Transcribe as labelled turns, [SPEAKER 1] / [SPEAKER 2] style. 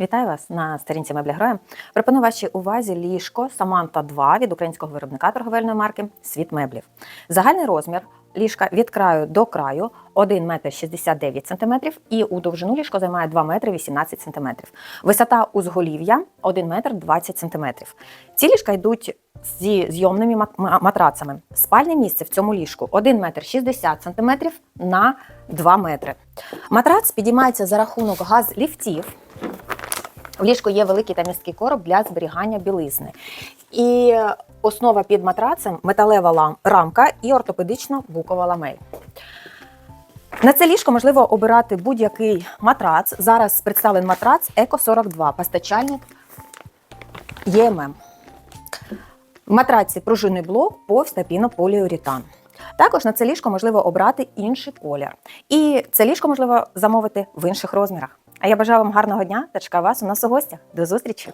[SPEAKER 1] Вітаю вас на сторінці Меблі Героя. Пропоную вашій увазі ліжко Саманта 2 від українського виробника торговельної марки Світ меблів. Загальний розмір ліжка від краю до краю 1 метр 69 см і у довжину ліжко займає 2 метри 18 см. Висота узголів'я 1 метр 20 см. Ці ліжка йдуть зі зйомними матрацами. Спальне місце в цьому ліжку 1 метр 60 см на 2 метри. Матрац підіймається за рахунок газ-ліфтів. В ліжку є великий та місткий короб для зберігання білизни. І основа під матрацем металева рамка і ортопедична букова ламель. На це ліжко можливо обирати будь-який матрац. Зараз представлений матрац Еко 42, постачальник ЄММ. В матраці пружинний блок, повз та пінополіуретан. Також на це ліжко можливо обрати інший колір. І це ліжко можливо замовити в інших розмірах. Я бажаю вам гарного дня та чекаю вас у нас у гостях. До зустрічі!